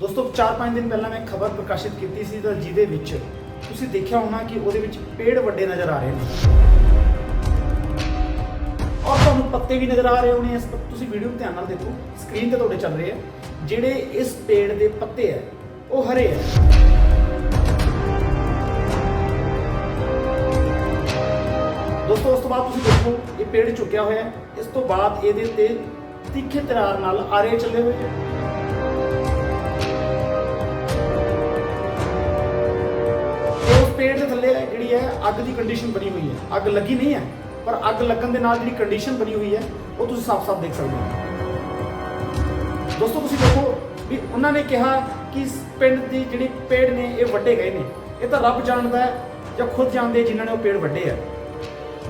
ਦੋਸਤੋ 4-5 ਦਿਨ ਪਹਿਲਾਂ ਮੈਂ ਖਬਰ ਪ੍ਰਕਾਸ਼ਿਤ ਕੀਤੀ ਸੀ ਤਾਂ ਜਿਹਦੇ ਵਿੱਚ ਤੁਸੀਂ ਦੇਖਿਆ ਹੋਣਾ ਕਿ ਉਹਦੇ ਵਿੱਚ ਪੇੜ ਵੱਡੇ ਨਜ਼ਰ ਆ ਰਹੇ ਨੇ। ਔਰ ਤੁਹਾਨੂੰ ਪੱਤੇ ਵੀ ਨਜ਼ਰ ਆ ਰਹੇ ਹੋਣੇ ਇਸ ਤੁਸੀਂ ਵੀਡੀਓ ਧਿਆਨ ਨਾਲ ਦੇਖੋ। ਸਕਰੀਨ ਤੇ ਤੁਹਾਡੇ ਚੱਲ ਰਹੇ ਆ। ਜਿਹੜੇ ਇਸ ਪੇੜ ਦੇ ਪੱਤੇ ਆ, ਉਹ ਹਰੇ ਆ। ਦੋਸਤੋ, ਉਸ ਤੋਂ ਬਾਅਦ ਤੁਸੀਂ ਦੇਖੋ, ਇਹ ਪੇੜ ਝੁਕਿਆ ਹੋਇਆ ਇਸ ਤੋਂ ਬਾਅਦ ਇਹਦੇ 'ਤੇ ਤਿੱਖੇ ਤਰਾਰ ਨਾਲ ਆਰੇ ਚੱਲੇ ਹੋਏ ਆ। ਪੇੜ ਦੇ ਥੱਲੇ ਜਿਹੜੀ ਹੈ, ਅੱਗ ਦੀ ਕੰਡੀਸ਼ਨ ਬਣੀ ਹੋਈ ਹੈ। ਅੱਗ ਲੱਗੀ ਨਹੀਂ ਹੈ, ਪਰ ਅੱਗ ਲੱਗਣ ਦੇ ਨਾਲ ਜਿਹੜੀ ਕੰਡੀਸ਼ਨ ਬਣੀ ਹੋਈ ਹੈ, ਉਹ ਤੁਸੀਂ ਸਾਫ਼-ਸਾਫ਼ ਦੇਖ ਸਕਦੇ ਹੋ। ਦੋਸਤੋ, ਤੁਸੀਂ ਦੇਖੋ ਵੀ ਉਹਨਾਂ ਨੇ ਕਿਹਾ ਕਿ ਪਿੰਡ ਦੀ ਜਿਹੜੀ ਪੇੜ ਨੇ, ਇਹ ਵੱਡੇ ਗਏ ਨੇ। ਇਹ ਤਾਂ ਰੱਬ ਜਾਣਦਾ ਹੈ ਜਾਂ ਖੁਦ ਜਾਣਦੇ ਜਿਨ੍ਹਾਂ ਨੇ ਉਹ ਪੇੜ ਵੱਡੇ ਆ।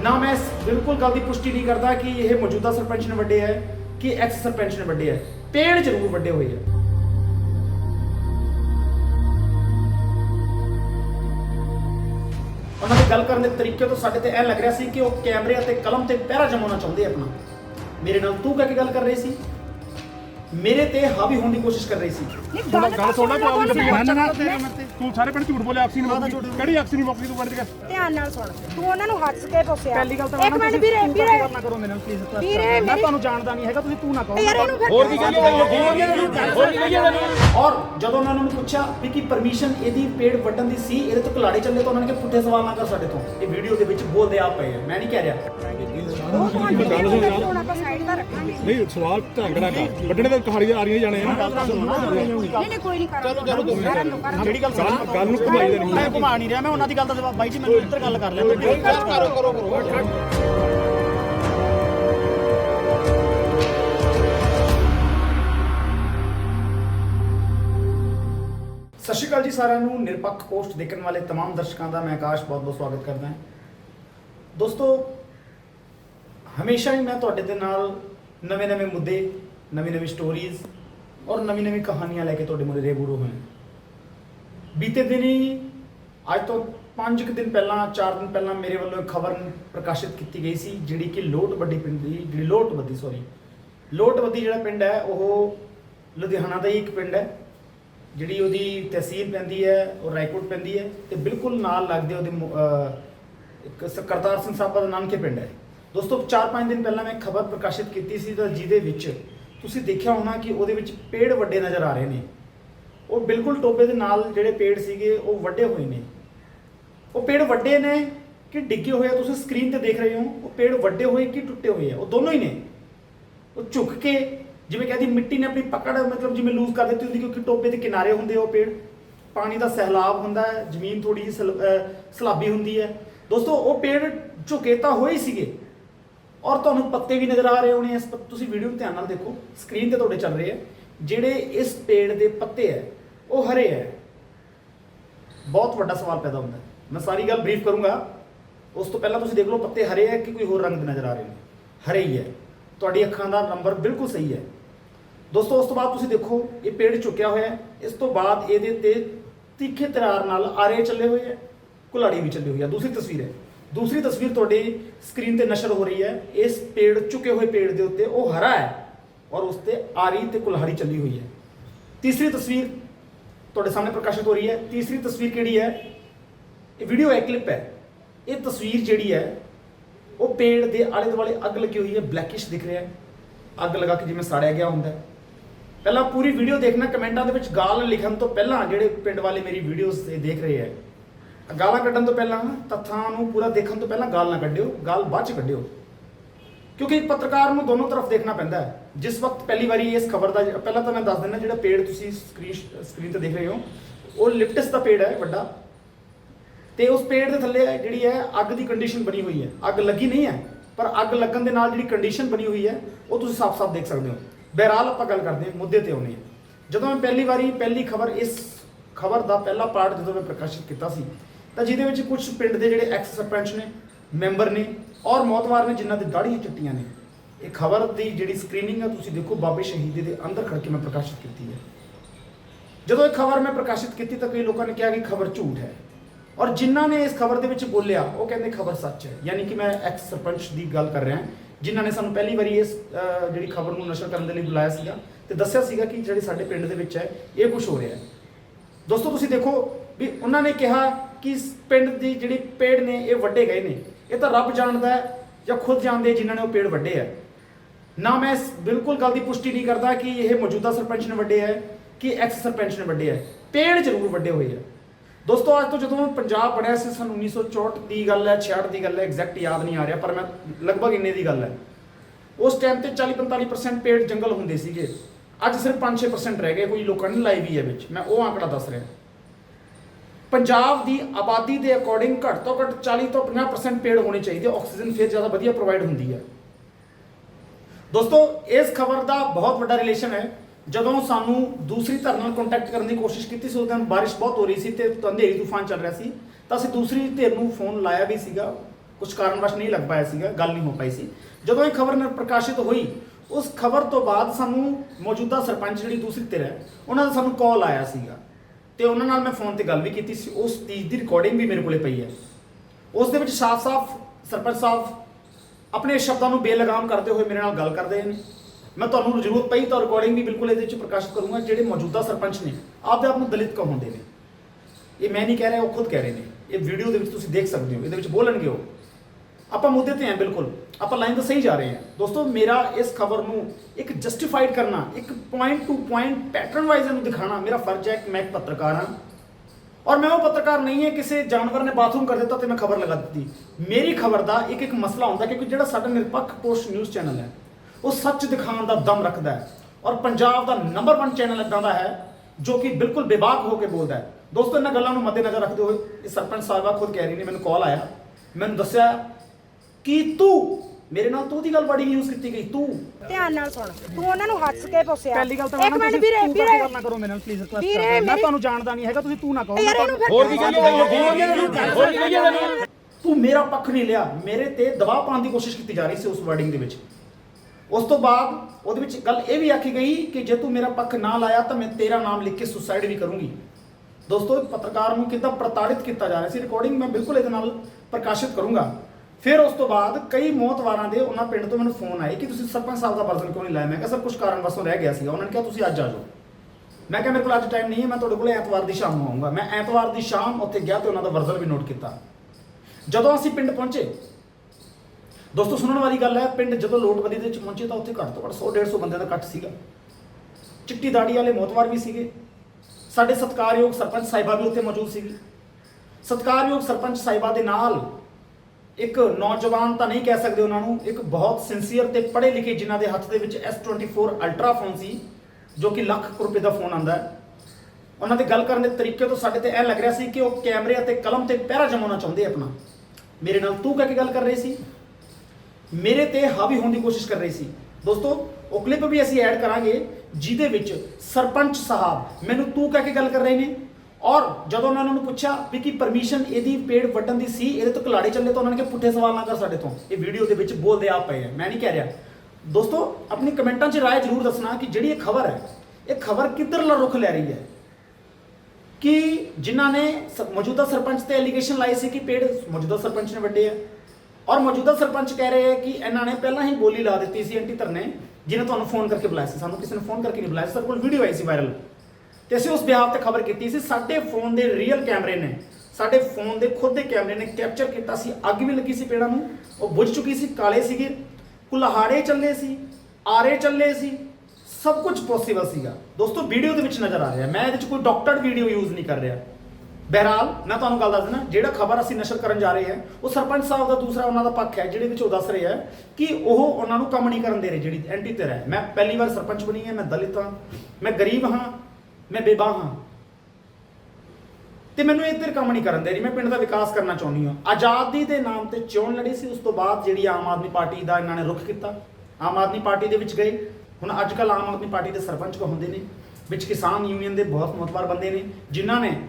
ਨਾ ਮੈਂ ਇਸ ਬਿਲਕੁਲ ਗੱਲ ਦੀ ਪੁਸ਼ਟੀ ਨਹੀਂ ਕਰਦਾ ਕਿ ਇਹ ਮੌਜੂਦਾ ਸਰਪੰਚ ਨੇ ਵੱਡੇ ਹੈ ਕਿ ਐਕਸ ਸਰਪੰਚ ਨੇ ਵੱਡੇ ਹੈ ਪੇੜ ਜ਼ਰੂਰ ਵੱਡੇ ਹੋਏ ਆ। ਉਹਨਾਂ ਦੀ ਗੱਲ ਕਰਨ ਦੇ ਤਰੀਕੇ ਤੋਂ ਸਾਡੇ ਤੇ ਇਹ ਲੱਗ ਰਿਹਾ ਸੀ ਕਿ ਉਹ ਕੈਮਰੇ ਅਤੇ ਕਲਮ ਤੇ ਪਹਿਰਾ ਜਮਾਉਣਾ ਚਾਹੁੰਦੇ ਆਪਣਾ। ਮੇਰੇ ਨਾਲ ਤੂੰ ਕਹਿ ਕੇ ਗੱਲ ਕਰ ਰਹੀ ਸੀ। ਮੇਰੇ ਤੇ ਹਾਵੀ ਹੋਣ ਦੀ ਕੋਸ਼ਿਸ਼ ਕਰ ਰਹੀ ਸੀ। ਨਹੀਂ ਗੱਲ ਸੁਣਨਾ ਤੂੰ ਆਪਣੀ ਗੱਡੀ ਤੂੰ ਸਾਰੇ ਪਿੰਡ ਝੂਠ ਬੋਲਿਆ ਆਪਸੀ ਨਹੀਂ ਮੁੱਕੀ ਕਿਹੜੀ ਆਪਸੀ ਨਹੀਂ ਮੁੱਕੀ ਤੂੰ ਕੱਢ ਕੇ? ਧਿਆਨ ਨਾਲ ਸੁਣ। ਤੂੰ ਉਹਨਾਂ ਨੂੰ ਹੱਥ ਕੇ ਪੁੱਛਿਆ। ਪਹਿਲੀ ਗੱਲ ਤਾਂ ਇੱਕ ਮਿੰਟ ਵੀਰੇ ਵੀਰੇ। ਨਾ ਕਰੋ ਮੇਰੇ ਨਾਲ ਪਲੀਜ਼ ਵੀਰੇ, ਮੈਂ ਤੁਹਾਨੂੰ ਜਾਣਦਾ ਨਹੀਂ ਹੈਗਾ ਤੁਸੀਂ ਤੂੰ ਨਾ ਕਹੋ। ਹੋਰ ਕੀ ਗੱਲ ਹੈ? ਹੋਰ ਕੀ ਕਹੀਏ ਔਰ ਜਦੋਂ ਮੈਂ ਉਹਨਾਂ ਨੂੰ ਪੁੱਛਿਆ ਵੀ ਕੀ ਪਰਮਿਸ਼ਨ ਇਹਦੀ ਪੇੜ ਵੱਢਣ ਦੀ ਸੀ ਇਹਦੇ ਤੋਂ ਕਲਾੜੇ ਚੱਲੇ ਤਾਂ ਉਹਨਾਂ ਨੇ ਕਿ ਪੁੱਠੇ ਸਵਾਲ ਨਾ ਕਰ ਸਾਡੇ ਤੋਂ। ਇਹ ਵੀਡੀਓ ਦੇ ਵਿੱਚ ਬੋਲਦੇ ਆ ਪਏ ਮੈਂ ਨਹੀਂ ਕਹਿ ਰਿਹਾ। ਉਹ ਤੁਹਾਡੀ ਗੱਲ ਸੁਣ ਹੁਣ ਆਪਾਂ ਸਾਈਡ ਤੇ ਰੱਖਾਂਗੇ ਨਹੀਂ ਸਵਾਲ ਢੰਗੜਾ ਕਰ ਵੱਡਣੇ ਤਾਂ ਕਹਾਰੀ ਆ ਰਹੀਆਂ ਜਾਣੇ ਆ ਨਹੀਂ ਨਹੀਂ ਕੋਈ ਨਹੀਂ ਕਰਾਂਗੇ ਜਿਹੜੀ ਗੱਲ ਗੱਲ ਗੱਲ ਨੂੰ ਘੁਮਾਈ ਦੇ ਨਹੀਂ ਮੈਂ ਘੁਮਾ ਨਹੀਂ ਰਿਹਾ ਮੈਂ ਉਹਨਾਂ ਦੀ ਗੱਲ ਦਾ ਜਵਾਬ ਬਾਈ ਜੀ ਮੈਨੂੰ ਇੱਧਰ ਗੱਲ ਕਰ ਲੈਣ ਦਿਓ ਕਰੋ ਕਰੋ ਕਰੋ ਸਤਿ ਸ਼੍ਰੀ ਅਕਾਲ ਜੀ ਸਾਰਿਆਂ ਨੂੰ ਨਿਰਪੱਖ ਪੋਸਟ ਦੇਖਣ ਵਾਲੇ तमाम ਦਰਸ਼ਕਾਂ ਦਾ ਮੈਂ ਆਕਾਸ਼ ਬਹੁਤ-ਬਹੁਤ ਸਵਾਗਤ ਕਰਦਾ ਹਾਂ ਦੋਸਤੋ ਹਮੇਸ਼ਾ ਹੀ ਮੈਂ ਤੁਹਾਡੇ ਦੇ ਨਾਲ ਨਵੇਂ-ਨਵੇਂ ਮੁੱਦੇ ਨਵੀਂ-ਨਵੀਂ ਸਟੋਰੀਜ਼ ਔਰ ਨਵੀਂ-ਨਵੀਂ ਕਹਾਣੀਆਂ ਲੈ ਕੇ ਤੁਹਾਡੇ ਮੂਹਰੇ ਰੇਬੂਰੂ ਹੋਏ ਬੀਤੇ ਦਿਨੀ, ਅੱਜ ਤੋਂ 5 ਕੁ ਦਿਨ ਪਹਿਲਾਂ 4 ਦਿਨ ਪਹਿਲਾਂ ਮੇਰੇ ਵੱਲੋਂ ਇੱਕ ਖਬਰ ਪ੍ਰਕਾਸ਼ਿਤ ਕੀਤੀ ਗਈ ਸੀ, ਜਿਹੜੀ ਕਿ ਲੋਟਬੱਡੀ ਪਿੰਡ ਦੀ, ਜਿਹੜੀ ਲੋਟਬੱਦੀ ਸੌਰੀ ਲੋਟਵੱਦੀ ਜਿਹੜਾ ਪਿੰਡ ਹੈ, ਉਹ ਲੁਧਿਆਣਾ ਦਾ ਹੀ ਇੱਕ ਪਿੰਡ ਹੈ, ਜਿਹੜੀ ਉਹਦੀ ਤਹਿਸੀਲ ਪੈਂਦੀ ਹੈ, ਉਹ ਰਾਏਕੋਟ ਪੈਂਦੀ ਹੈ ਤੇ ਬਿਲਕੁਲ ਨਾਲ ਲੱਗਦੇ ਉਹਦੇ ਮੁ- ਇੱਕ ਸ- ਕਰਤਾਰ ਸਿੰਘ ਸਾਹਿਬ ਦਾ ਨਾਨਕੇ ਪਿੰਡ ਹੈ। ਦੋਸਤੋ 4-5 ਦਿਨ ਪਹਿਲਾਂ ਮੈਂ ਖਬਰ ਪ੍ਰਕਾਸ਼ਿਤ ਕੀਤੀ ਸੀ ਤਾਂ ਜਿਹਦੇ ਵਿੱਚ ਤੁਸੀਂ ਦੇਖਿਆ ਹੋਣਾ ਕਿ ਉਹਦੇ ਵਿੱਚ ਪੇੜ ਵੱਡੇ ਨਜ਼ਰ ਆ ਰਹੇ ਨੇ। ਉਹ ਬਿਲਕੁਲ ਟੋਬੇ ਦੇ ਨਾਲ ਜਿਹੜੇ ਪੇੜ ਸੀਗੇ, ਉਹ ਵੱਡੇ ਹੋਏ ਨੇ। ਉਹ ਪੇੜ ਵੱਡੇ ਨੇ ਕਿ ਡਿੱਗੇ ਹੋਏ ਆ? ਤੁਸੀਂ ਸਕਰੀਨ ਤੇ ਦੇਖ ਰਹੇ ਹੋ, ਉਹ ਪੇੜ ਵੱਡੇ ਹੋਏ ਕਿ ਟੁੱਟੇ ਹੋਏ ਆ? ਉਹ ਦੋਨੋਂ ਹੀ ਨੇ। ਉਹ ਝੁੱਕ ਕੇ ਜਿਵੇਂ ਕਹਿੰਦੀ ਮਿੱਟੀ ਨੇ ਆਪਣੀ ਪਕੜ, ਮਤਲਬ ਜਿਵੇਂ ਲੂਜ਼ ਕਰ ਦਿੱਤੀ ਹੁੰਦੀ ਕਿਉਂਕਿ ਟੋਪੇ ਦੇ ਕਿਨਾਰੇ ਹੁੰਦੇ ਉਹ ਪੇੜ। ਪਾਣੀ ਦਾ ਸਹਿਲਾਬ ਹੁੰਦਾ ਹੈ, ਜ਼ਮੀਨ ਥੋੜੀ ਜਿਹੀ ਸਲ- ਸਲਾਬੀ ਹੁੰਦੀ ਹੈ। ਦੋਸਤੋ, ਉਹ ਪੇੜ ਝੁਕੇ ਤਾਂ ਹੋਏ ਸੀਗੇ। ਔਰ ਤੁਹਾਨੂੰ ਪੱਤੇ ਵੀ ਨਜ਼ਰ ਆ ਰਹੇ ਹੋਣੇ ਇਸ ਤੁਸੀਂ ਵੀਡੀਓ ਨੂੰ ਧਿਆਨ ਨਾਲ ਦੇਖੋ। ਸਕਰੀਨ ਤੇ ਤੁਹਾਡੇ ਚੱਲ ਰਹੇ ਆ। ਜਿਹੜੇ ਇਸ ਪੇੜ ਦੇ ਪੱਤੇ ਹੈ ਉਹ ਹਰੇ ਹੈ ਬਹੁਤ ਵੱਡਾ ਸਵਾਲ ਪੈਦਾ ਹੁੰਦਾ। ਮੈਂ ਸਾਰੀ ਗੱਲ ਬਰੀਫ ਕਰੂੰਗਾ। ਉਸ ਤੋਂ ਪਹਿਲਾਂ ਤੁਸੀਂ ਦੇਖ ਲਓ, ਪੱਤੇ ਹਰੇ ਹੈ ਕਿ ਕੋਈ ਹੋਰ ਰੰਗ ਦੇ ਨਜ਼ਰ ਆ ਰਹੇ ਨੇ? ਹਰੇ ਹੀ ਹੈ ਤੁਹਾਡੀ ਅੱਖਾਂ ਦਾ ਨੰਬਰ ਬਿਲਕੁਲ ਸਹੀ ਹੈ ਦੋਸਤੋ, ਉਸ ਤੋਂ ਬਾਅਦ ਤੁਸੀਂ ਦੇਖੋ, ਇਹ ਪੇੜ ਝੁਕਿਆ ਹੋਇਆ ਹੈ। ਇਸ ਤੋਂ ਬਾਅਦ ਇਹਦੇ ਤੇ ਤਿੱਖੇ ਤਰਾਰ ਨਾਲ ਆਰੇ ਚੱਲੇ ਹੋਏ ਹੈ ਕੁਲਾੜੀ ਵੀ ਚੱਲੀ ਹੋਈ ਹੈ ਦੂਸਰੀ ਤਸਵੀਰ ਹੈ। ਦੂਸਰੀ ਤਸਵੀਰ ਤੁਹਾਡੀ ਸਕਰੀਨ ਤੇ ਨਸ਼ਰ ਹੋ ਰਹੀ ਹੈ। ਇਸ ਪੇੜ ਝੁਕੇ ਹੋਏ ਪੇੜ ਦੇ ਉੱਤੇ ਉਹ ਹਰਾ ਹੈ ਔਰ ਉਸ ਤੇ ਆਰੀ ਤੇ ਕੁਲਹਾਰੀ ਚੱਲੀ ਹੋਈ ਹੈ। ਤੀਸਰੀ ਤਸਵੀਰ ਤੁਹਾਡੇ ਸਾਹਮਣੇ ਪ੍ਰਕਾਸ਼ਿਤ ਹੋ ਰਹੀ ਹੈ। ਤੀਸਰੀ ਤਸਵੀਰ ਕਿਹੜੀ ਹੈ? ਇਹ ਵੀਡੀਓ ਹੈ ਕਲਿੱਪ ਹੈ। ਇਹ ਤਸਵੀਰ ਜਿਹੜੀ ਹੈ, ਉਹ ਪੇੜ ਦੇ ਆਲੇ ਦੁਆਲੇ ਅੱਗ ਲੱਗੀ ਹੋਈ ਹੈ ਬਲੈਕਿਸ਼ ਦਿਖ ਰਿਹਾ ਹੈ। ਅੱਗ ਲਗਾ ਕੇ ਜਿਵੇਂ ਸਾੜਿਆ ਗਿਆ ਹੁੰਦਾ ਹੈ। ਪਹਿਲਾਂ ਪੂਰੀ ਵੀਡੀਓ ਦੇਖਣਾ, ਕਮੈਂਟਾਂ ਦੇ ਵਿੱਚ ਗਾਲ ਲਿਖਣ ਤੋਂ ਪਹਿਲਾਂ ਜਿਹੜੇ ਪਿੰਡ ਵਾਲੇ ਮੇਰੀ ਵੀਡੀਓਜ਼ ਤੇ ਦੇਖ ਰਹੇ ਹੈ। ਗਾਲਾਂ ਕੱਢਣ ਤੋਂ ਪਹਿਲਾਂ, ਤੱਥਾਂ ਨੂੰ ਪੂਰਾ ਦੇਖਣ ਤੋਂ ਪਹਿਲਾਂ ਗਾਲ ਨਾ ਕੱਢਿਓ, ਗਾਲ ਬਾਅਦ ਚ ਕੱਢਿਓ। ਕਿਉਂਕਿ ਇੱਕ ਪੱਤਰਕਾਰ ਨੂੰ ਦੋਨੋਂ ਤਰਫ ਦੇਖਣਾ ਪੈਂਦਾ ਹੈ। ਜਿਸ ਵਕਤ ਪਹਿਲੀ ਵਾਰੀ ਇਸ ਖਬਰ ਦਾ, ਪਹਿਲਾਂ ਤਾਂ ਮੈਂ ਦੱਸ ਦਿੰਦਾ ਜਿਹੜਾ ਪੇੜ ਤੁਸੀਂ ਸਕਰੀਨ ਸਕਰੀਨ ਤੇ ਦੇਖ ਰਹੇ ਹੋ, ਉਹ ਲਿਪਟਸ ਦਾ ਪੇੜ ਹੈ ਵੱਡਾ। ਤੇ ਉਸ ਪੇੜ ਦੇ ਥੱਲੇ ਜਿਹੜੀ ਹੈ, ਅੱਗ ਦੀ ਕੰਡੀਸ਼ਨ ਬਣੀ ਹੋਈ ਹੈ। ਅੱਗ ਲੱਗੀ ਨਹੀਂ ਹੈ, ਪਰ ਅੱਗ ਲੱਗਣ ਦੇ ਨਾਲ ਜਿਹੜੀ ਕੰਡੀਸ਼ਨ ਬਣੀ ਹੋਈ ਹੈ, ਉਹ ਤੁਸੀਂ ਸਾਫ਼-ਸਾਫ਼ ਦੇਖ ਸਕਦੇ ਹੋ। ਬਹਿਰਾਲ ਆਪਾਂ ਗੱਲ ਕਰਦੇ ਹਾਂ, ਮੁੱਦੇ ਤੇ ਆਉਂਦੇ ਹਾਂ। ਜਦੋਂ ਮੈਂ ਪਹਿਲੀ ਵਾਰੀ ਪਹਿਲੀ ਖਬਰ, ਇਸ ਖਬਰ ਦਾ ਪਹਿਲਾ ਪਾਰਟ ਜਦੋਂ ਮੈਂ ਪ੍ਰਕਾਸ਼ਿਤ ਕੀਤਾ ਸੀ ਤਾਂ ਜਿਹਦੇ ਵਿੱਚ ਕੁਝ ਪਿੰਡ ਦੇ ਜਿਹੜੇ ਐਕਸ ਸਰਪੰਚ ਨੇ ਮੈਂਬਰ ਨੇ ਔਰ ਮੌਤਵਾਰ ਨੇ ਜਿਨ੍ਹਾਂ ਦੀ ਦਾੜੀਆਂ ਚਿੱਟੀਆਂ ਨੇ। ਇਹ ਖਬਰ ਦੀ ਜਿਹੜੀ ਸਕਰੀਨਿੰਗ ਹੈ ਤੁਸੀਂ ਦੇਖੋ ਬਾਬੇ ਸ਼ਹੀਦ ਦੇ ਅੰਦਰ ਖੜ ਕੇ ਮੈਂ ਪ੍ਰਕਾਸ਼ਿਤ ਕੀਤੀ ਹੈ। ਜਦੋਂ ਇਹ ਖਬਰ ਮੈਂ ਪ੍ਰਕਾਸ਼ਿਤ ਕੀਤੀ ਤਾਂ ਕਈ ਲੋਕਾਂ ਨੇ ਕਿਹਾ ਕਿ ਖਬਰ ਝੂਠ ਹੈ। ਔਰ ਜਿਨ੍ਹਾਂ ਨੇ ਇਸ ਖਬਰ ਦੇ ਵਿੱਚ ਬੋਲਿਆ, ਉਹ ਕਹਿੰਦੇ ਖਬਰ ਸੱਚ ਹੈ। ਯਾਨੀ ਕਿ ਮੈਂ ਐਕਸ ਸਰਪੰਚ ਦੀ ਗੱਲ ਕਰ ਰਿਹਾ ਜਿਨ੍ਹਾਂ ਨੇ ਸਾਨੂੰ ਪਹਿਲੀ ਵਾਰੀ ਇਸ ਜਿਹੜੀ ਖਬਰ ਨੂੰ ਨਸ਼ਰ ਕਰਨ ਦੇ ਲਈ ਬੁਲਾਇਆ ਸੀਗਾ ਤੇ ਦੱਸਿਆ ਸੀਗਾ ਕਿ ਜਿਹੜੇ ਸਾਡੇ ਪਿੰਡ ਦੇ ਵਿੱਚ ਹੈ, ਇਹ ਕੁਝ ਹੋ ਰਿਹਾ ਹੈ। ਦੋਸਤੋ, ਤੁਸੀਂ ਦੇਖੋ ਵੀ ਉਹਨਾਂ ਨੇ ਕਿਹਾ ਕਿ ਪਿੰਡ ਦੀ ਜਿਹੜੀ ਪੇੜ ਨੇ, ਇਹ ਵੱਡੇ ਗਏ ਨੇ। ਇਹ ਤਾਂ ਰੱਬ ਜਾਣਦਾ ਹੈ ਜਾਂ ਖੁਦ ਜਾਣਦੇ ਜਿਨ੍ਹਾਂ ਨੇ ਉਹ ਪੇੜ ਵੱਡੇ ਹੈ ਨਾ ਮੈਂ ਇਸ ਬਿਲਕੁਲ ਗੱਲ ਦੀ ਪੁਸ਼ਟੀ ਨਹੀਂ ਕਰਦਾ ਕਿ ਇਹ ਮੌਜੂਦਾ ਸਰਪੰਚ ਨੇ ਵੱਡੇ ਹੈ ਕਿ ਐਕਸ ਸਰਪੰਚ ਨੇ ਵੱਡੇ ਹੈ ਪੇੜ ਜ਼ਰੂਰ ਵੱਡੇ ਹੋਏ ਆ। ਦੋਸਤੋ, ਅੱਜ ਤੋਂ ਜਦੋਂ ਪੰਜਾਬ ਬਣਿਆ ਸੀ, ਸਨ 1964 ਦੀ ਗੱਲ ਹੈ 66 ਦੀ ਗੱਲ ਹੈ ਐਗਜ਼ੈਕਟ ਯਾਦ ਨਹੀਂ ਆ ਰਿਹਾ, ਪਰ ਮੈਂ ਲਗਭਗ ਇੰਨੇ ਦੀ ਗੱਲ ਹੈ। ਉਸ ਟਾਈਮ ਤੇ 40-45% ਪੇੜ ਜੰਗਲ ਹੁੰਦੇ ਸੀਗੇ। ਅੱਜ ਸਿਰਫ 5-6% ਰਹਿ ਗਏ, ਕੋਈ ਲੋਕਾਂ ਨੇ ਲਾਈ ਵੀ ਹੈ ਵਿੱਚ। ਮੈਂ ਉਹ ਆંકੜਾ ਦੱਸ ਰਿਹਾ। ਪੰਜਾਬ ਦੀ ਆਬਾਦੀ ਦੇ ਅਕੋਰਡਿੰਗ ਘੱਟ ਤੋਂ ਘੱਟ 40 ਤੋਂ 50% ਪੇੜ ਹੋਣੇ ਚਾਹੀਦੇ ਆਕਸੀਜਨ ਫਿਰ ਜ਼ਿਆਦਾ ਵਧੀਆ ਪ੍ਰੋਵਾਈਡ ਹੁੰਦੀ ਹੈ। ਦੋਸਤੋ, ਇਸ ਖਬਰ ਦਾ ਬਹੁਤ ਵੱਡਾ ਰਿਲੇਸ਼ਨ ਹੈ। ਜਦੋਂ ਸਾਨੂੰ ਦੂਸਰੀ ਧਿਰ ਨਾਲ ਕੰਟੈਕਟ ਕਰਨ ਦੀ ਕੋਸ਼ਿਸ਼ ਕੀਤੀ ਸੀ, ਉਸ ਦਿਨ ਬਾਰਿਸ਼ ਬਹੁਤ ਹੋ ਰਹੀ ਸੀ ਤੇ ਅੰਧੇਰੀ ਤੂਫਾਨ ਚੱਲ ਰਿਹਾ ਸੀ, ਤਾਂ ਅਸੀਂ ਦੂਸਰੀ ਧਿਰ ਨੂੰ ਫੋਨ ਲਾਇਆ ਵੀ ਸੀਗਾ। ਕੁਝ ਕਾਰਨਵਸ਼ ਨਹੀਂ ਲੱਗ ਪਾਇਆ ਸੀਗਾ, ਗੱਲ ਨਹੀਂ ਹੋ ਪਾਈ ਸੀ। ਜਦੋਂ ਇਹ ਖਬਰ ਨੇ ਪ੍ਰਕਾਸ਼ਿਤ ਹੋਈ, ਉਸ ਖਬਰ ਤੋਂ ਬਾਅਦ ਸਾਨੂੰ ਮੌਜੂਦਾ ਸਰਪੰਚ ਜਿਹੜੀ ਦੂਸਰੀ ਧਿਰ ਹੈ, ਉਹਨਾਂ ਦਾ ਸਾਨੂੰ ਕਾਲ ਆਇਆ ਸੀਗਾ। ਤੇ ਉਹਨਾਂ ਨਾਲ ਮੈਂ ਫੋਨ ਤੇ ਗੱਲ ਵੀ ਕੀਤੀ ਸੀ, ਉਸ ਚੀਜ਼ ਦੀ ਰਿਕਾਰਡਿੰਗ ਵੀ ਮੇਰੇ ਕੋਲੇ ਪਈ ਹੈ। ਉਸ ਦੇ ਵਿੱਚ ਸਾਫ਼-ਸਾਫ਼ ਸਰਪੰਚ ਸਾਹਿਬ ਆਪਣੇ ਸ਼ਬਦਾਂ ਨੂੰ ਬੇਲਗਾਮ ਕਰਦੇ ਹੋਏ ਮੇਰੇ ਨਾਲ ਗੱਲ ਕਰਦੇ ਨੇ। ਮੈਂ ਤੁਹਾਨੂੰ ਜ਼ਰੂਰਤ ਪਈ ਤਾਂ ਰਿਕਾਰਡਿੰਗ ਵੀ ਬਿਲਕੁਲ ਇਹਦੇ ਵਿੱਚ ਪ੍ਰਕਾਸ਼ਿਤ ਕਰੂੰਗਾ, ਜਿਹੜੇ ਮੌਜੂਦਾ ਸਰਪੰਚ ਨੇ, ਆਪਦੇ ਆਪ ਨੂੰ ਦਲਿਤ ਕਹਾਉਂਦੇ ਨੇ। ਇਹ ਮੈਂ ਨਹੀਂ ਕਹਿ ਰਿਹਾ, ਉਹ ਖੁਦ ਕਹਿ ਰਹੇ ਨੇ। ਇਹ ਵੀਡੀਓ ਦੇ ਵਿੱਚ ਤੁਸੀਂ ਦੇਖ ਸਕਦੇ ਹੋ, ਇਹਦੇ ਵਿੱਚ ਬੋਲਣਗੇ ਉਹ। ਆਪਾਂ ਮੁੱਦੇ ਤੇ ਹਾਂ ਬਿਲਕੁਲ। ਆਪਾਂ ਲਾਈਨ ਤੋਂ ਸਹੀ ਜਾ ਰਹੇ ਹਾਂ ਦੋਸਤੋ, ਮੇਰਾ ਇਸ ਖਬਰ ਨੂੰ ਇੱਕ ਜਸਟੀਫਾਈਡ ਕਰਨਾ, ਇੱਕ point to point pattern wise ਇਹਨੂੰ ਦਿਖਾਣਾ ਮੇਰਾ ਫਰਜ਼ ਹੈ ਕਿ ਮੈਂ ਇੱਕ ਪੱਤਰਕਾਰ ਹਾਂ। ਔਰ ਮੈਂ ਉਹ ਪੱਤਰਕਾਰ ਨਹੀਂ ਹੈ, ਕਿਸੇ ਜਾਨਵਰ ਨੇ ਬਾਥਰੂਮ ਕਰ ਦਿੱਤਾ ਤੇ ਮੈਂ ਖਬਰ ਲਗਾ ਦਿੱਤੀ। ਮੇਰੀ ਖਬਰ ਦਾ ਇੱਕ ਇੱਕ ਮਸਲਾ ਹੁੰਦਾ ਕਿਉਂਕਿ ਜਿਹੜਾ ਸਾਡਾ ਨਿਰਪੱਖ ਪੋਸਟ ਨਿਊਜ਼ ਚੈਨਲ ਹੈ, ਉਹ ਸੱਚ ਦਿਖਾਉਣ ਦਾ ਦਮ ਰੱਖਦਾ ਹੈ। ਔਰ ਪੰਜਾਬ ਦਾ ਨੰਬਰ 1 ਚੈਨਲ ਇਦਾਂ ਦਾ ਹੈ, ਜੋ ਕਿ ਬਿਲਕੁਲ ਬੇਬਾਕ ਹੋ ਕੇ ਬੋਲਦਾ ਹੈ। ਦੋਸਤੋ, ਇਹਨਾਂ ਗੱਲਾਂ ਨੂੰ ਮੱਦੇਨਜ਼ਰ ਰੱਖਦੇ ਹੋਏ ਇਹ ਸਰਪੰਚ ਸਾਹਿਬਾ ਖੁਦ ਕਹਿ ਰਹੀ ਨੇ, ਮੈਨੂੰ ਕਾਲ ਆਇਆ। ਮੈਨੂੰ ਦੱਸਿਆ ਕਿ ਤੂੰ ਮੇਰੇ ਨਾਲ ਤੂੰ ਦੀ ਗੱਲ ਬੜੀ ਯੂਜ਼ ਕੀਤੀ ਗਈ ਤੂੰ। ਧਿਆਨ ਨਾਲ ਸੁਣ ਤੂੰ ਉਹਨਾਂ ਨੂੰ ਹੱਸ ਕੇ ਪੁੱਛਿਆ। ਪਹਿਲੀ ਗੱਲ ਤਾਂ ਇੱਕ ਮੈਂ ਮਿੰਟ ਵੀਰੇ ਗੱਲ ਨਾ ਕਰੋ ਮੇਰੇ ਨਾਲ ਪਲੀਜ਼ ਰਿਕੁਐਸਟ ਵੀਰੇ, ਕਰਦਾ। ਮੈਂ ਤੁਹਾਨੂੰ ਜਾਣਦਾ ਨਹੀਂ ਹੈਗਾ ਤੁਸੀਂ ਤੂੰ ਨਾ ਕਹੋ। ਮੈਂ ਹੋਰ ਕੀ ਕਹੀਏ ਹੋਰ ਕੀ ਕਹੀਏ ਹੋਰ ਕੀ ਕਹੀਏ ਤੂੰ ਮੇਰਾ ਪੱਖ ਨਹੀਂ ਲਿਆ ਮੇਰੇ ਤੇ ਦਬਾਅ ਪਾਉਣ ਦੀ ਕੋਸ਼ਿਸ਼ ਕੀਤੀ ਜਾ ਰਹੀ ਸੀ ਉਸ ਵਰਡਿੰਗ ਦੇ ਵਿੱਚ। ਉਸ ਤੋਂ ਬਾਅਦ ਉਹਦੇ ਵਿੱਚ ਗੱਲ ਇਹ ਵੀ ਆਖੀ ਗਈ ਕਿ ਜੇ ਤੂੰ ਮੇਰਾ ਪੱਖ ਨਾ ਲਾਇਆ ਤਾਂ ਮੈਂ ਤੇਰਾ ਨਾਮ ਲਿਖ ਕੇ ਸੁਸਾਈਡ ਵੀ ਕਰੂੰਗੀ। ਦੋਸਤੋ ਇੱਕ ਪੱਤਰਕਾਰ ਨੂੰ ਕਿੱਦਾਂ ਪ੍ਰਤਾੜਿਤ ਕੀਤਾ ਜਾ ਰਿਹਾ ਸੀ ਰਿਕਾਰਡਿੰਗ ਮੈਂ ਬਿਲਕੁਲ ਇਹਦੇ ਨਾਲ ਪ੍ਰਕਾਸ਼ਿਤ ਕਰੂੰਗਾ। ਫਿਰ ਉਸ ਤੋਂ ਬਾਅਦ ਕਈ ਮੌਤਵਾਰਾਂ ਦੇ ਉਹਨਾਂ ਪਿੰਡ ਤੋਂ ਮੈਨੂੰ ਫੋਨ ਆਏ ਕਿ ਤੁਸੀਂ ਸਰਪੰਚ ਸਾਹਿਬ ਦਾ ਵਰਜ਼ਨ ਕਿਉਂ ਨਹੀਂ ਲਾਇਆ? ਮੈਂ ਕਿਹਾ, ਸਰ ਕੁਝ ਕਾਰਨ ਵਸੋਂ ਰਹਿ ਗਿਆ ਸੀਗਾ। ਉਹਨਾਂ ਨੇ ਕਿਹਾ, ਤੁਸੀਂ ਅੱਜ ਆ ਜਾਓ। ਮੈਂ ਕਿਹਾ, ਮੇਰੇ ਕੋਲ ਅੱਜ ਟਾਈਮ ਨਹੀਂ ਹੈ, ਮੈਂ ਤੁਹਾਡੇ ਕੋਲ ਐਤਵਾਰ ਦੀ ਸ਼ਾਮ ਨੂੰ ਆਉਂਗਾ ਮੈਂ ਐਤਵਾਰ ਦੀ ਸ਼ਾਮ ਉੱਥੇ ਗਿਆ ਤੇ ਉਹਨਾਂ ਦਾ ਵਰਜ਼ਨ ਵੀ ਨੋਟ ਕੀਤਾ। ਜਦੋਂ ਅਸੀਂ ਪਿੰਡ ਪਹੁੰਚੇ, ਦੋਸਤੋ, ਸੁਣਨ ਵਾਲੀ ਗੱਲ ਹੈ, ਪਿੰਡ ਜਦੋਂ ਲੋਟਬੰਦੀ ਦੇ ਵਿੱਚ ਪਹੁੰਚੇ ਤਾਂ ਉੱਥੇ ਘੱਟ ਤੋਂ ਘੱਟ 100 150 ਬੰਦਿਆਂ ਦਾ ਇਕੱਠ ਸੀਗਾ। ਚਿੱਟੀ ਦਾੜੀ ਵਾਲੇ ਮੋਤਵਾਰ ਵੀ ਸੀਗੇ। ਸਾਡੇ ਸਤਿਕਾਰਯੋਗ ਸਰਪੰਚ ਸਾਹਿਬਾ ਵੀ ਉੱਥੇ ਮੌਜੂਦ ਸੀਗੀ। ਸਤਿਕਾਰਯੋਗ ਸਰਪੰਚ ਸਾਹਿਬਾ ਦੇ ਨਾਲ ਇੱਕ ਨੌਜਵਾਨ ਤਾਂ ਨਹੀਂ ਕਹਿ ਸਕਦੇ ਉਹਨਾਂ ਨੂੰ, ਇੱਕ ਬਹੁਤ ਸਿੰਸੀਅਰ ਤੇ ਪੜ੍ਹੇ ਲਿਖੇ ਜਿਨ੍ਹਾਂ ਦੇ ਹੱਥ ਦੇ ਵਿੱਚ S24 ਅਲਟਰਾ ਫੋਨ ਸੀ, ਜੋ ਕਿ ਲੱਖ ਰੁਪਏ ਦਾ ਫੋਨ ਆਂਦਾ ਹੈ। ਉਹਨਾਂ ਦੇ ਗੱਲ ਕਰਨ ਦੇ ਤਰੀਕੇ ਤੋਂ ਸਾਡੇ ਤੇ ਇਹ ਲੱਗ ਰਿਹਾ ਸੀ ਕਿ ਉਹ ਕੈਮਰੇ ਅਤੇ ਕਲਮ ਤੇ ਪਹਿਰਾ ਜਮਾਉਣਾ ਚਾਹੁੰਦੇ ਆਪਣਾ। ਮੇਰੇ ਨਾਲ ਤੂੰ ਕਹਿ ਕੇ ਗੱਲ ਕਰ ਰਹੇ ਸੀ। ਮੇਰੇ ਤੇ ਹਾਵੀ ਹੋਣ ਦੀ ਕੋਸ਼ਿਸ਼ ਕਰ ਰਹੀ ਸੀ। ਦੋਸਤੋ, ਉਹ ਕਲਿੱਪ ਵੀ ਅਸੀਂ ਐਡ ਕਰਾਂਗੇ, ਜਿਹਦੇ ਵਿੱਚ ਸਰਪੰਚ ਸਾਹਿਬ, ਮੈਨੂੰ ਤੂੰ ਕਹਿ ਕੇ ਗੱਲ ਕਰ ਰਹੇ ਨੇ। ਔਰ ਜਦੋਂ ਮੈਂ ਉਹਨਾਂ ਨੂੰ ਪੁੱਛਿਆ ਵੀ ਕੀ ਪਰਮਿਸ਼ਨ ਇਹਦੀ ਪੇੜ ਵੱਢਣ ਦੀ ਸੀ, ਇਹਦੇ ਤੋਂ ਕਲਾੜੇ ਚੱਲੇ ਤਾਂ ਉਹਨਾਂ ਨੇ ਕਿ ਪੁੱਠੇ ਸਵਾਲ ਨਾ ਕਰ ਸਾਡੇ ਤੋਂ। ਇਹ ਵੀਡੀਓ ਦੇ ਵਿੱਚ ਬੋਲਦੇ ਆ ਪਏ ਆ, ਮੈਂ ਨਹੀਂ ਕਹਿ ਰਿਹਾ। ਦੋਸਤੋ, ਆਪਣੀ ਕਮੈਂਟਾਂ 'ਚ ਰਾਏ ਜ਼ਰੂਰ ਦੱਸਣਾ ਕਿ ਜਿਹੜੀ ਇਹ ਖਬਰ ਹੈ, ਇਹ ਖਬਰ ਕਿੱਧਰਲਾ ਰੁਖ ਲੈ ਰਹੀ ਹੈ? ਕਿ ਜਿਨ੍ਹਾਂ ਨੇ ਸ- ਮੌਜੂਦਾ ਸਰਪੰਚ ਤੇ ਐਲੀਗੇਸ਼ਨ ਲਾਈ ਸੀ ਕਿ ਪੇੜ ਮੌਜੂਦਾ ਸਰਪੰਚ ਨੇ ਵੱਡੇ ਆ, ਔਰ ਮੌਜੂਦਾ ਸਰਪੰਚ ਕਹਿ ਰਹੇ ਹੈ ਕਿ ਇਹਨਾਂ ਨੇ ਪਹਿਲਾਂ ਹੀ ਬੋਲੀ ਲਾ ਦਿੱਤੀ ਸੀ ਐਂਟੀ ਧਰਨੇ, ਜਿਹਨੇ ਤੁਹਾਨੂੰ ਫੋਨ ਕਰਕੇ ਬੁਲਾਇਆ ਸੀ। ਸਾਨੂੰ ਕਿਸੇ ਨੇ ਫੋਨ ਕਰਕੇ ਨਹੀਂ ਬੁਲਾਇਆ ਸੀ ਸਾਡੇ ਕੋਲ ਵੀਡੀਓ ਆਈ ਸੀ ਵਾਇਰਲ ਤੇ ਅਸੀਂ ਉਸ ਬਿਹਾਫ ਤੇ ਖਬਰ ਕੀਤੀ ਸੀ, ਸਾਡੇ ਫੋਨ ਦੇ ਰੀਅਲ ਕੈਮਰੇ ਨੇ, ਸਾਡੇ ਫੋਨ ਦੇ ਖੁਦ ਦੇ ਕੈਮਰੇ ਨੇ ਕੈਪਚਰ ਕੀਤਾ ਸੀ। ਅੱਗ ਵੀ ਲੱਗੀ ਸੀ ਪੇੜਾਂ ਨੂੰ, ਉਹ ਬੁਝ ਚੁੱਕੀ ਸੀ, ਕਾਲੇ ਸੀਗੇ, ਕੁਲਹਾੜੇ ਚੱਲੇ ਸੀ, ਆਰੇ ਚੱਲੇ ਸੀ, ਸਭ ਕੁਝ ਪੋਸੀਬਲ ਸੀਗਾ। ਦੋਸਤੋ ਵੀਡੀਓ ਦੇ ਵਿੱਚ ਨਜ਼ਰ ਆ ਰਿਹਾ, ਮੈਂ ਇਹਦੇ ਵਿੱਚ ਕੋਈ ਡਾਕਟਰਡ ਵੀਡੀਓ ਯੂਜ਼ ਨਹੀਂ ਕਰ ਰਿਹਾ। ਬਹਿਰਾਲ, ਮੈਂ ਤੁਹਾਨੂੰ ਗੱਲ ਦੱਸ ਦਿੰਦਾ ਜਿਹੜਾ ਖਬਰ ਅਸੀਂ ਨਸ਼ਰ ਕਰਨ ਜਾ ਰਹੇ ਹਾਂ, ਉਹ ਸਰਪੰਚ ਸਾਹਿਬ ਦਾ ਦੂਸਰਾ ਉਹਨਾਂ ਦਾ ਪੱਖ ਹੈ, ਜਿਹਦੇ ਵਿੱਚ ਉਹ ਦੱਸ ਰਿਹਾ ਹੈ ਕਿ ਉਹ ਉਹਨਾਂ ਨੂੰ ਕੰਮ ਨਹੀਂ ਕਰਨ ਦੇ ਰਹੇ, ਜਿਹੜੀ ਐਂਟੀ ਤੇਰਾ ਹੈ ਮੈਂ ਪਹਿਲੀ ਵਾਰ ਸਰਪੰਚ ਬਣੀ ਹਾਂ, ਮੈਂ ਦਲਿਤ ਹਾਂ, ਮੈਂ ਗਰੀਬ ਹਾਂ ਮੈਂ ਬੇਬਾਹ ਹਾਂ। ਤੇ ਮੈਨੂੰ ਇੱਧਰ ਕੰਮ ਨਹੀਂ ਕਰਨ ਦੇ ਰਹੀ। ਮੈਂ ਪਿੰਡ ਦਾ ਵਿਕਾਸ ਕਰਨਾ ਚਾਹੁੰਦੀ ਹਾਂ। ਆਜ਼ਾਦੀ ਦੇ ਨਾਮ ਤੇ ਚੋਣ ਲੜੀ ਸੀ। ਉਸ ਤੋਂ ਬਾਅਦ ਜਿਹੜੀ ਆਮ ਆਦਮੀ ਪਾਰਟੀ ਦਾ ਇਹਨਾਂ ਨੇ ਰੁਖ ਕੀਤਾ। ਆਮ ਆਦਮੀ ਪਾਰਟੀ ਦੇ ਵਿੱਚ ਗਏ। ਹੁਣ ਅੱਜ ਕੱਲ ਆਮ ਆਦਮੀ ਪਾਰਟੀ ਦੇ ਸਰਪੰਚ ਕੋ ਹੁੰਦੇ ਨੇ। ਵਿੱਚ ਕਿਸਾਨ ਯੂਨੀਅਨ ਦੇ ਬਹੁਤ ਮਤਵਾਰ ਬੰਦੇ ਨੇ। ਜਿਨ੍ਹਾਂ ਨੇ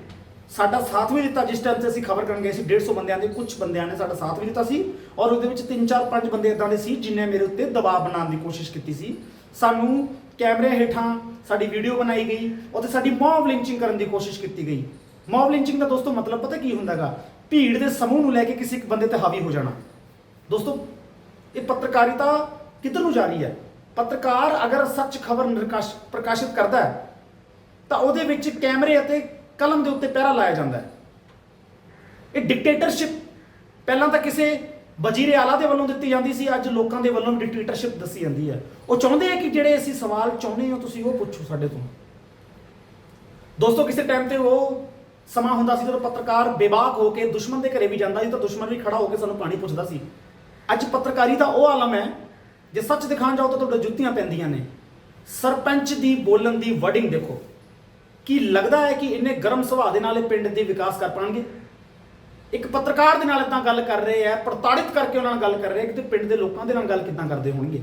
ਸਾਡਾ ਸਾਥ ਵੀ ਦਿੱਤਾ। ਜਿਸ ਟਾਈਮ ਤੇ ਅਸੀਂ ਖਬਰ ਕਰਨ ਗਏ ਸੀ 150 ਬੰਦਿਆਂ ਦੇ ਕੁਝ ਬੰਦਿਆਂ ਨੇ ਸਾਡਾ ਸਾਥ ਵੀ ਦਿੱਤਾ ਸੀ। ਔਰ ਉਹਦੇ ਵਿੱਚ 3-4 5 ਬੰਦੇ ਇਦਾਂ ਦੇ ਸੀ, ਜਿਨ੍ਹਾਂ ਮੇਰੇ ਉੱਤੇ ਦਬਾਅ ਬਣਾਉਣ ਦੀ ਕੋਸ਼ਿਸ਼ ਕੀਤੀ ਸੀ। ਸਾਨੂੰ ਕੈਮਰੇ ਹੇਠਾਂ ਸਾਡੀ ਵੀਡੀਓ ਬਣਾਈ ਗਈ, ਉੱਥੇ ਸਾਡੀ ਮੌਬ ਲਿੰਚਿੰਗ ਕਰਨ ਦੀ ਕੋਸ਼ਿਸ਼ ਕੀਤੀ ਗਈ। ਮੌਬ ਲਿੰਚਿੰਗ ਦਾ ਦੋਸਤੋ ਮਤਲਬ ਪਤਾ ਕੀ ਹੁੰਦਾਗਾ? ਭੀੜ ਦੇ ਸਮੂਹ ਨੂੰ ਲੈ ਕੇ ਕਿਸੇ ਇੱਕ ਬੰਦੇ ਤੇ ਹਾਵੀ ਹੋ ਜਾਣਾ। ਦੋਸਤੋ, ਇਹ ਪੱਤਰਕਾਰਿਤਾ ਕਿੱਧਰ ਨੂੰ ਜਾ ਰਹੀ ਹੈ? ਪੱਤਰਕਾਰ ਅਗਰ ਸੱਚ ਖਬਰ ਨਿਰਕਾਸ਼, ਪ੍ਰਕਾਸ਼ਿਤ ਕਰਦਾ ਹੈ, ਤਾਂ ਉਹਦੇ ਵਿੱਚ ਕੈਮਰੇ ਅਤੇ ਕਲਮ ਦੇ ਉੱਤੇ ਪਹਿਰਾ ਲਾਇਆ ਜਾਂਦਾ ਹੈ। ਇਹ ਡਿਕਟੇਟਰਸ਼ਿਪ ਪਹਿਲਾਂ ਤਾਂ ਕਿਸੇ ਵਜ਼ੀਰੇ ਆਲਾ ਦੇ ਵੱਲੋਂ ਦਿੱਤੀ ਜਾਂਦੀ ਸੀ, ਅੱਜ ਲੋਕਾਂ ਦੇ ਵੱਲੋਂ ਡਿਕਟੇਟਰਸ਼ਿਪ ਦੱਸੀ ਜਾਂਦੀ ਹੈ। ਉਹ ਚਾਹੁੰਦੇ ਆ ਕਿ ਜਿਹੜੇ ਅਸੀਂ ਸਵਾਲ ਚਾਹੁੰਦੇ ਹਾਂ, ਤੁਸੀਂ ਉਹ ਪੁੱਛੋ ਸਾਡੇ ਤੋਂ। ਦੋਸਤੋ, ਕਿਸੇ ਟਾਈਮ ਤੇ ਉਹ ਸਮਾਂ ਹੁੰਦਾ ਸੀ ਜਦੋਂ ਪੱਤਰਕਾਰ ਬੇਬਾਕ ਹੋ ਕੇ ਦੁਸ਼ਮਣ ਦੇ ਘਰੇ ਵੀ ਜਾਂਦਾ ਸੀ, ਤਾਂ ਦੁਸ਼ਮਣ ਵੀ ਖੜਾ ਹੋ ਕੇ ਸਾਨੂੰ ਪਾਣੀ ਪੁੱਛਦਾ ਸੀ। ਅੱਜ ਪੱਤਰਕਾਰੀ ਦਾ ਉਹ ਆਲਮ ਹੈ, ਜੇ ਸੱਚ ਦਿਖਾਣ ਜਾਓ ਤਾਂ ਤੁਹਾਡੇ ਜੁੱਤੀਆਂ ਪੈਂਦੀਆਂ ਨੇ। ਸਰਪੰਚ ਦੀ ਬੋਲਣ ਦੀ ਵਰਡਿੰਗ ਦੇਖੋ। ਕੀ ਲੱਗਦਾ ਹੈ ਕਿ ਇੰਨੇ ਗਰਮ ਸੁਭਾਅ ਦੇ ਨਾਲ ਇਹ ਪਿੰਡ ਦੇ ਵਿਕਾਸ ਕਰ ਪਾਣਗੇ? ਇੱਕ ਪੱਤਰਕਾਰ ਦੇ ਨਾਲ ਇਦਾਂ ਗੱਲ ਕਰ ਰਹੇ ਆ, ਪ੍ਰਤਾੜਿਤ ਕਰਕੇ ਉਹਨਾਂ ਨਾਲ ਗੱਲ ਕਰ ਰਹੇ ਆ ਕਿ ਤੇ ਪਿੰਡ ਦੇ ਲੋਕਾਂ ਦੇ ਨਾਲ ਗੱਲ ਕਿਦਾਂ ਕਰਦੇ ਹੋਣਗੇ?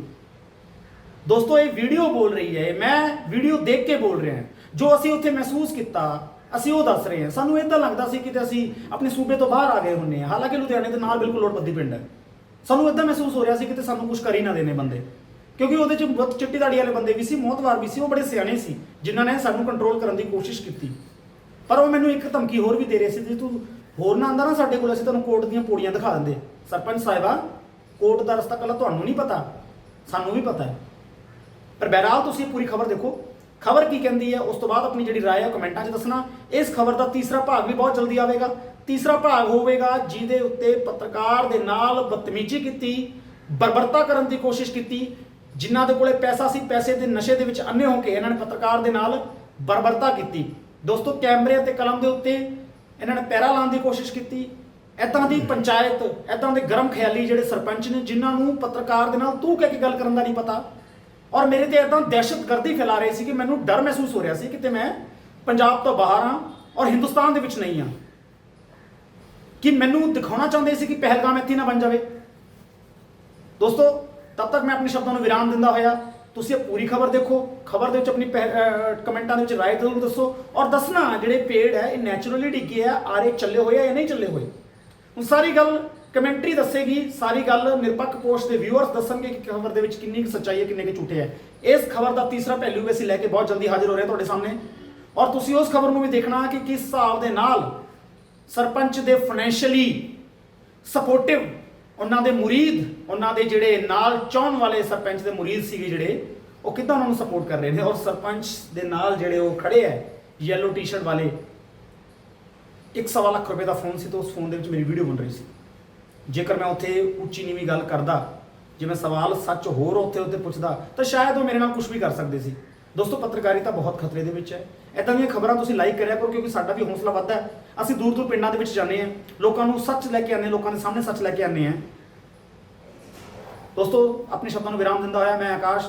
ਦੋਸਤੋ, ਇਹ ਵੀਡੀਓ ਬੋਲ ਰਹੀ ਹੈ ਮੈਂ ਵੀਡੀਓ ਦੇਖ ਕੇ ਬੋਲ ਰਿਹਾ ਜੋ ਅਸੀਂ ਉੱਥੇ ਮਹਿਸੂਸ ਕੀਤਾ, ਅਸੀਂ ਉਹ ਦੱਸ ਰਹੇ ਹਾਂ। ਸਾਨੂੰ ਇਦਾਂ ਲੱਗਦਾ ਸੀ ਕਿ ਅਸੀਂ ਆਪਣੇ ਸੂਬੇ ਤੋਂ ਬਾਹਰ ਆ ਗਏ ਹੁੰਨੇ ਆ ਹਾਲਾਂਕਿ ਲੁਧਿਆਣੇ ਦੇ ਨਾਲ ਬਿਲਕੁਲ ਲੋੜਪੱਦੀ ਪਿੰਡ ਹੈ। ਸਾਨੂੰ ਇਦਾਂ ਮਹਿਸੂਸ ਹੋ ਰਿਹਾ ਸੀ ਕਿ ਤੇ ਸਾਨੂੰ ਕੁਝ ਕਰ ਹੀ ਨਾ ਦੇਣੇ ਬੰਦੇ। ਕਿਉਂਕਿ ਉਹਦੇ ਚ ਬਹੁਤ ਚਿੱਟੀ ਦਾੜੀ ਵਾਲੇ ਬੰਦੇ ਵੀ ਸੀ ਮੌਤਵਾਰ ਵੀ ਸੀ, ਉਹ ਬੜੇ ਸਿਆਣੇ ਸੀ, ਜਿਨ੍ਹਾਂ ਨੇ ਸਾਨੂੰ ਕੰਟਰੋਲ ਕਰਨ ਦੀ ਕੋਸ਼ਿਸ਼ ਕੀਤੀ। ਪਰ ਉਹ ਮੈਨੂੰ ਇੱਕ ਧਮਕੀ ਹੋਰ ਵੀ ਦੇ ਰਹੇ ਸੀ ਕਿ ਤੂੰ ਹੋਰ ਨਾ ਆਂਦਾ ਨਾ ਸਾਡੇ ਕੋਲ, ਅਸੀਂ ਤੁਹਾਨੂੰ ਕੋਰਟ ਦੀਆਂ ਪੌੜੀਆਂ ਦਿਖਾ ਦਿੰਦੇ। ਸਰਪੰਚ ਸਾਹਿਬਾ, ਕੋਰਟ ਦਾ ਰਸਤਾ ਕੱਲਾ ਤੁਹਾਨੂੰ ਨਹੀਂ ਪਤਾ, ਸਾਨੂੰ ਵੀ ਪਤਾ ਹੈ। ਪਰ ਬਹਿਰਾਲ, ਤੁਸੀਂ ਪੂਰੀ ਖਬਰ ਦੇਖੋ। ਖਬਰ ਕੀ ਕਹਿੰਦੀ ਹੈ? ਉਸ ਤੋਂ ਬਾਅਦ ਆਪਣੀ ਜਿਹੜੀ ਰਾਏ ਹੈ ਕਮੈਂਟਾਂ 'ਚ ਦੱਸਣਾ। ਇਸ ਖਬਰ ਦਾ ਤੀਸਰਾ ਭਾਗ ਵੀ ਬਹੁਤ ਜਲਦੀ ਆਵੇਗਾ। ਤੀਸਰਾ ਭਾਗ ਹੋਵੇਗਾ ਜਿਹਦੇ ਉੱਤੇ ਪੱਤਰਕਾਰ ਦੇ ਨਾਲ ਬਦਤਮੀਜ਼ੀ ਕੀਤੀ, ਬਰਬਰਤਾ ਕਰਨ ਦੀ ਕੋਸ਼ਿਸ਼ ਕੀਤੀ। ਜਿਨ੍ਹਾਂ ਦੇ ਕੋਲੇ ਪੈਸਾ ਸੀ, ਪੈਸੇ ਦੇ ਨਸ਼ੇ ਦੇ ਵਿੱਚ ਅੰਨੇ ਹੋ ਕੇ ਇਹਨਾਂ ਨੇ ਪੱਤਰਕਾਰ ਦੇ ਨਾਲ ਬਰਬਰਤਾ ਕੀਤੀ। ਦੋਸਤੋ, ਕੈਮਰੇ ਅਤੇ ਕਲਮ ਦੇ ਉੱਤੇ ਇਹਨਾਂ ਨੇ ਪੈਰਾ ਲਾਉਣ ਦੀ ਕੋਸ਼ਿਸ਼ ਕੀਤੀ। ਐਦਾਂ ਦੀ ਪੰਚਾਇਤ ਐਦਾਂ ਦੇ ਗਰਮ ਖਿਆਲੀ ਜਿਹੜੇ ਸਰਪੰਚ ਨੇ, ਜਿਨ੍ਹਾਂ ਨੂੰ ਪੱਤਰਕਾਰ ਦੇ ਨਾਲ ਤੂੰ ਕਹਿ ਕੇ ਗੱਲ ਕਰਨ ਦਾ ਨਹੀਂ ਪਤਾ, ਔਰ ਮੇਰੇ ਤੇ ਇਦਾਂ ਦਹਿਸ਼ਤਗਰਦੀ ਫੈਲਾ ਰਹੇ ਸੀ ਕਿ ਮੈਨੂੰ ਡਰ ਮਹਿਸੂਸ ਹੋ ਰਿਹਾ ਸੀ ਕਿਤੇ ਮੈਂ ਪੰਜਾਬ ਤੋਂ ਬਾਹਰ ਹਾਂ ਔਰ ਹਿੰਦੁਸਤਾਨ ਦੇ ਵਿੱਚ ਨਹੀਂ ਹਾਂ ਕਿ ਮੈਨੂੰ ਦਿਖਾਉਣਾ ਚਾਹੁੰਦੇ ਸੀ ਕਿ ਪਹਿਲਗਾਮ ਇੱਥੇ ਨਾ ਬਣ ਜਾਵੇ। ਦੋਸਤੋ, ਤਦ ਤੱਕ ਮੈਂ ਆਪਣੇ ਸ਼ਬਦਾਂ ਨੂੰ ਵਿਰਾਮ ਦਿੰਦਾ ਹੋਇਆ। ਤੁਸੀਂ ਇਹ ਪੂਰੀ ਖਬਰ ਦੇਖੋ, ਖਬਰ ਦੇ ਵਿੱਚ ਆਪਣੀ ਪਹਿ- ਕਮੈਂਟਾਂ ਦੇ ਵਿੱਚ ਰਾਏ ਜ਼ਰੂਰ ਦੱਸੋ ਔਰ ਦੱਸਣਾ, ਜਿਹੜੇ ਪੇੜ ਹੈ, ਇਹ ਨੈਚੁਰਲੀ ਡਿੱਗੇ ਆ ਆਰੇ ਚੱਲੇ ਹੋਏ ਆ ਜਾਂ ਨਹੀਂ ਚੱਲੇ ਹੋਏ? ਹੁਣ ਸਾਰੀ ਗੱਲ ਕਮੈਂਟਰੀ ਦੱਸੇਗੀ, ਸਾਰੀ ਗੱਲ ਨਿਰਪੱਖ ਪੋਸਟ ਦੇ ਵਿਊਅਰਸ ਦੱਸਣਗੇ ਕਿ ਖਬਰ ਦੇ ਵਿੱਚ ਕਿੰਨੀ ਕੁ ਸੱਚਾਈ ਹੈ, ਕਿੰਨੇ ਕੁ ਝੂਠੇ ਹੈ। ਇਸ ਖਬਰ ਦਾ ਤੀਸਰਾ ਪਹਿਲੂ ਵੀ ਅਸੀਂ ਲੈ ਕੇ ਬਹੁਤ ਜਲਦੀ ਹਾਜ਼ਰ ਹੋ ਰਹੇ ਹਾਂ ਤੁਹਾਡੇ ਸਾਹਮਣੇ। ਔਰ ਤੁਸੀਂ ਉਸ ਖਬਰ ਨੂੰ ਵੀ ਦੇਖਣਾ ਕਿ ਕਿਸ ਹਿਸਾਬ ਦੇ ਨਾਲ ਸਰਪੰਚ ਦੇ ਫਾਈਨੈਂਸ਼ੀਅਲੀ ਸਪੋਰਟਿਵ ਉਹਨਾਂ ਦੇ ਮੁਰੀਦ ਉਹਨਾਂ ਦੇ ਜਿਹੜੇ ਨਾਲ ਚਾਹਣ ਵਾਲੇ ਸਰਪੰਚ ਦੇ ਮੁਰੀਦ ਸੀਗੇ ਜਿਹੜੇ, ਉਹ ਕਿੱਦਾਂ ਉਹਨਾਂ ਨੂੰ ਸਪੋਰਟ ਕਰ ਰਹੇ ਨੇ? ਔਰ ਸਰਪੰਚ ਦੇ ਨਾਲ ਜਿਹੜੇ ਉਹ ਖੜੇ ਹੈ ਯੈਲੋ ਟੀ-ਸ਼ਰਟ ਵਾਲੇ, ਇੱਕ ਸਵਾ ਲੱਖ ਰੁਪਏ ਦਾ ਫੋਨ ਸੀ ਤੇ ਉਸ ਫੋਨ ਦੇ ਵਿੱਚ ਮੇਰੀ ਵੀਡੀਓ ਬਣ ਰਹੀ ਸੀ। ਜੇਕਰ ਮੈਂ ਉੱਥੇ ਉੱਚੀ ਨੀਵੀਂ ਗੱਲ ਕਰਦਾ, ਜੇ ਮੈਂ ਸਵਾਲ ਸੱਚ ਹੋਰ ਉੱਥੇ ਉੱਤੇ ਪੁੱਛਦਾ, ਤਾਂ ਸ਼ਾਇਦ ਉਹ ਮੇਰੇ ਨਾਲ ਕੁਝ ਵੀ ਕਰ ਸਕਦੇ ਸੀ। ਦੋਸਤੋ, ਪੱਤਰਕਾਰਿਤਾ ਬਹੁਤ ਖਤਰੇ ਦੇ ਵਿੱਚ ਹੈ ਇਦਾਂ ਦੀਆਂ ਖਬਰਾਂ ਤੁਸੀਂ ਲਾਈਕ ਕਰਿਆ ਕਰੋ, ਕਿਉਂਕਿ ਸਾਡਾ ਵੀ ਹੌਸਲਾ ਵੱਧਦਾ ਹੈ ਅਸੀਂ ਦੂਰ ਦੂਰ ਪਿੰਡਾਂ ਦੇ ਵਿੱਚ ਜਾਂਦੇ ਹਾਂ ਲੋਕਾਂ ਨੂੰ ਸੱਚ ਲੈ ਕੇ ਆਉਂਦੇ ਹਾਂ ਲੋਕਾਂ ਦੇ ਸਾਹਮਣੇ ਸੱਚ ਲੈ ਕੇ ਆਉਂਦੇ ਹਾਂ ਦੋਸਤੋ ਆਪਣੇ ਸ਼ਬਦਾਂ ਨੂੰ ਵਿਰਾਮ ਦਿੰਦਾ ਹੋਇਆ ਮੈਂ ਆਕਾਸ਼